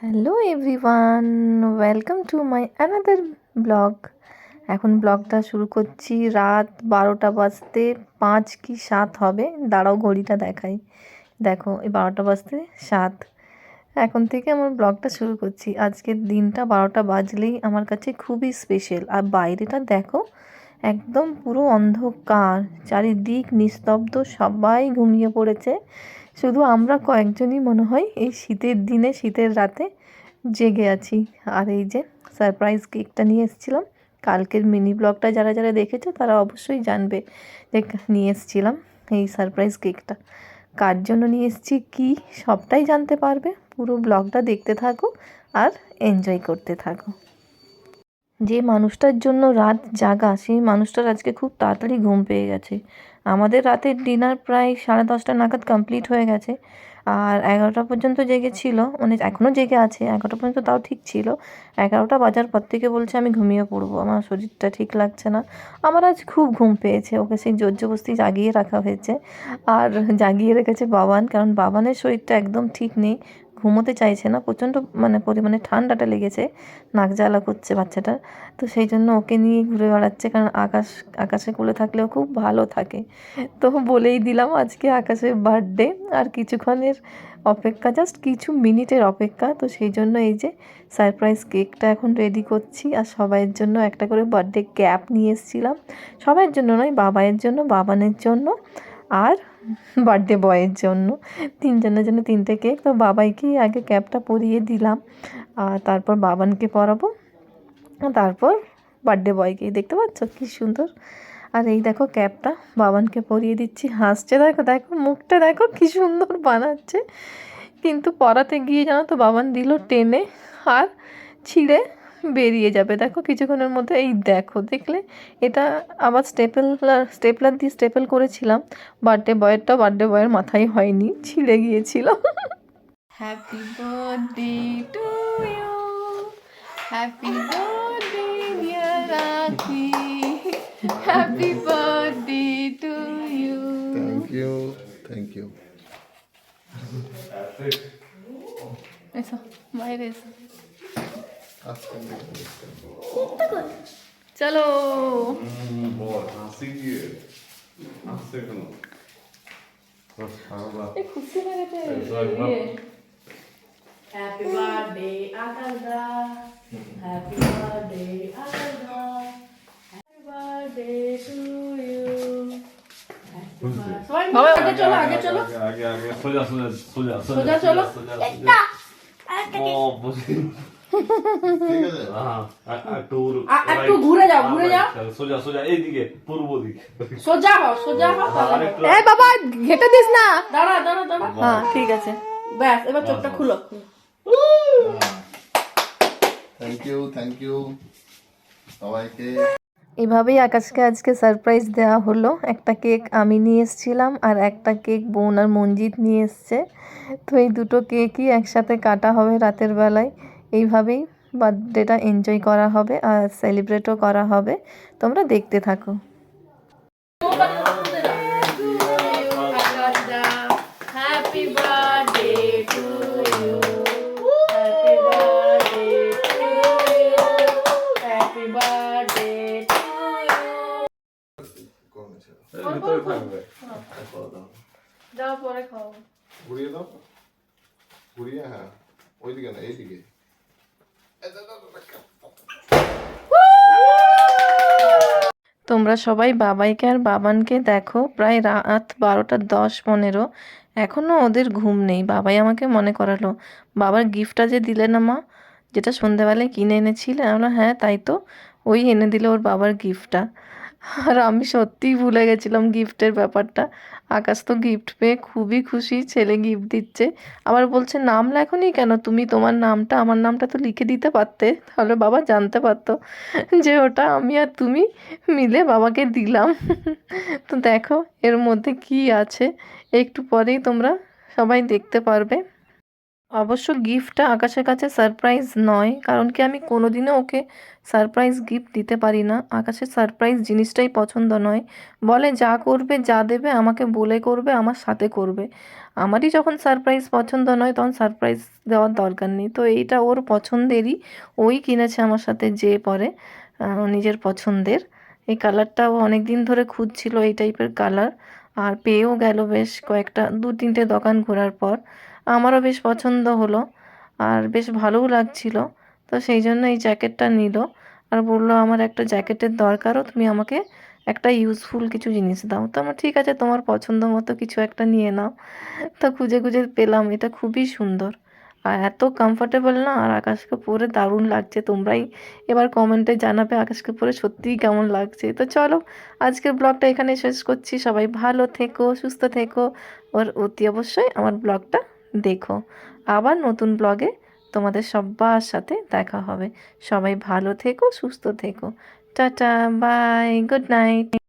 Hello everyone welcome to my another blog এখন ব্লগটা শুরু করছি রাত বারোটা বাজতে পাঁচ কি সাত হবে। দাঁড়াও, ঘড়িটা দেখাই। দেখো, এই বারোটা বাজতে সাত। এখন থেকে আমার ব্লগটা শুরু করছি। আজকের দিনটা বারোটা বাজলেই আমার কাছে খুবই স্পেশাল আর বাইরেটা দেখো, একদম পুরো অন্ধকার। চারিদিক নিস্তব্ধ, সবাই ঘুমিয়ে পড়েছে। শুধু আমরা কয়েকজনই মনে হয় এই শীতের দিনে, শীতের রাতে জেগে আছি। আর এই যে সারপ্রাইজ কেকটা নিয়ে এসেছিলাম, কালকের মিনি ব্লগটা যারা যারা দেখেছে তারা অবশ্যই জানবে যে নিয়ে এসেছিলাম এই সারপ্রাইজ কেকটা কার জন্য নিয়ে এসেছি কী সবটাই জানতে পারবে। পুরো ব্লগটা দেখতে থাকো আর এনজয় করতে থাকো। যে মানুষটার জন্য রাত জাগা, সেই মানুষটার আজকে খুব তাড়াতাড়ি ঘুম পেয়ে গেছে। আমাদের রাতের ডিনার প্রায় সাড়ে দশটা নাগাদ কমপ্লিট হয়ে গেছে। আর এগারোটা পর্যন্ত জেগেছিল মানে এখনও জেগে আছে, এগারোটা পর্যন্ত তাও ঠিক ছিল। এগারোটা বাজার পর থেকে বলছে, আমি ঘুমিয়ে পড়ব, আমার শরীরটা ঠিক লাগছে না। আমার আজ খুব ঘুম পেয়েছে, ওকে সেই জোর জবস্তি জাগিয়ে রাখা হয়েছে। আর জাগিয়ে রেখেছে বাবান, কারণ বাবানের শরীরটা একদম ঠিক নেই। ঘুমোতে চাইছে না, প্রচণ্ড মানে পরিমাণে ঠান্ডাটা লেগেছে, নাক জ্বালা করছে বাচ্চাটার। তো সেই জন্য ওকে নিয়ে ঘুরে বেড়াচ্ছে, কারণ আকাশ, আকাশে কুলে থাকলেও খুব ভালো থাকে। তো বলেই দিলাম আজকে আকাশের বার্থডে আর কিছুক্ষণের অপেক্ষা জাস্ট কিছু মিনিটের অপেক্ষা। তো সেই জন্য এই যে সারপ্রাইজ কেকটা এখন রেডি করছি, আর সবাইয়ের জন্য একটা করে বার্থডে ক্যাপ নিয়ে এসেছিলাম। সবাইয়ের জন্য নয় বাবাইয়ের জন্য, বাবানের জন্য। আর বার্থডে বয়ের জন্য। তিনজনের জন্য তিনটে কেক তো বাবাইকেই আগে ক্যাপটা পরিয়ে দিলাম। আর তারপর বাবানকে পরাবো। তারপর বার্থডে বয়কে দেখতে পাচ্ছ? কি সুন্দর। আর এই দেখো ক্যাপটা বাবানকে পরিয়ে দিচ্ছি। হাসছে। দেখো দেখো, মুখটা দেখো কি সুন্দর বানাচ্ছে। কিন্তু পরাতে গিয়ে জানো তো বাবান দিল টেনে। আর ছিঁড়ে বেরিয়ে যাবে। দেখো কিছুক্ষণের মধ্যে এই দেখো দেখলে এটা আবার স্টেপেল স্টেপলার দিয়ে স্টেপল করেছিলাম। বার্থডে বয়েরটা বার্থডে বয়ের মাথায় হয়নি ছিঁড়ে গিয়েছিল। Happy birthday to you happy birthday dear Rakhi happy birthday to you Thank you. Thank you. এসো বাইরে এসো। চলো খুশি লেগেছে একদম। Happy birthday, Akasha. Happy birthday, Akasha. Happy birthday to you. Happy birthday. সবাই মিলে আগে চলো আগে চলো আগে আগে সোজা সোজা সোজা সোজা চলো। ও ঠিক আছে? আর- আর একটু উড়- আ- একটু ঘুরে যাও, ঘুরে যাও। সোজা সোজা এইদিকে পূর্ব দিক। সোজা হও সোজা হও তাহলে। হবে। আরেকটু এই বাবা ঘেটে দিস না। দাঁড়া দাঁড়া দাঁড়া। হ্যাঁ ঠিক আছে। ব্যাস এবার চোখটা খুলো। থ্যাংক ইউ থ্যাংক ইউ সবাইকে। এভাবেই আকাশকে আজকে সারপ্রাইজ দেওয়া হলো। একটা কেক আমি নিয়ে এসেছিলাম আর একটা কেক বোন আর মঞ্জিত নিয়ে এসছে। তো এই দুটো কেকই একসাথে কাটা হবে রাতের বেলায়। এইভাবেই বার্থডেটা এনজয় করা হবে আর সেলিব্রেটও করা হবে। তোমরা দেখতে থাকো। Happy birthday to you happy birthday to you happy birthday to you কোন ছিল এই ভিতরে থাকবে। যাও পরে খাও ঘুরিয়ে দাও। ঘুরিয়ে হ্যাঁ ওইদিকে না এইদিকে। তোমরা সবাই বাবাইকে আর বাবানকে দেখো, প্রায় রাত বারোটা দশ পনেরো। এখনও ওদের ঘুম নেই। বাবাই আমাকে মনে করালো, বাবার গিফটটা যে দিলে না মা? যেটা সন্ধেবেলায় কিনে এনেছিলে? আমরা হ্যাঁ তাই তো। ওই এনে দিল ওর বাবার গিফটটা। আর আমি সত্যিই ভুলে গেছিলাম গিফটের ব্যাপারটা। আকাশ তো গিফট পেয়ে খুবই খুশি, ছেলে গিফট দিচ্ছে। আবার বলছে, নাম লেখনি কেন? তুমি তোমার নামটা, আমার নামটা তো লিখে দিতে পারতে। তাহলে বাবা জানতে পারতো যে ওটা আমি আর তুমি মিলে বাবাকে দিলাম। তো দেখো, এর মধ্যে কি আছে? একটু পরেই তোমরা সবাই দেখতে পারবে। অবশ্য গিফটটা আকাশের কাছে সারপ্রাইজ নয়, কারণ কি আমি কোনোদিনও ওকে সারপ্রাইজ গিফট দিতে পারি না। আকাশের সারপ্রাইজ জিনিসটাই পছন্দ নয়। বলে, যা করবে, যা দেবে, আমাকে বলে করবে, আমার সাথে করবে। আমারই যখন সারপ্রাইজ পছন্দ নয়, তখন সারপ্রাইজ দেওয়ার দরকার নেই। তো এইটা ওর পছন্দেরই, ওই কিনেছে আমার সাথে যে পরে নিজের পছন্দের। এই কালারটাও অনেক দিন ধরে খুঁজছিল, এই টাইপের কালার। আর পেয়েও গেল বেশ কয়েকটা দু তিনটে দোকান ঘোরার পর। আমারও বেশ পছন্দ হলো আর বেশ ভালোও লাগছিল। তো সেই জন্য এই জ্যাকেটটা নিল আর বলল, আমার একটা জ্যাকেটের দরকারও, তুমি আমাকে একটা ইউজফুল কিছু জিনিস দাও। তো আমার, ঠিক আছে, তোমার পছন্দ মতো কিছু একটা নিয়ে নাও। তো খুঁজে খুঁজে পেলাম, এটা খুবই সুন্দর। আর এত কমফোর্টেবল না, আর আকাশকে পরে দারুণ লাগছে, তোমরাই এবার কমেন্টে জানাবে আকাশকে পরে সত্যিই কেমন লাগছে। তো চলো, আজকের ব্লগটা এখানে শেষ করছি। সবাই ভালো থেকো, সুস্থ থেকো। ওর অতি অবশ্যই আমার ব্লগটা দেখো, আবার নতুন ব্লগে তোমাদের সবার সাথে দেখা হবে। সবাই ভালো থেকো, সুস্থ থেকো। Tata bye good night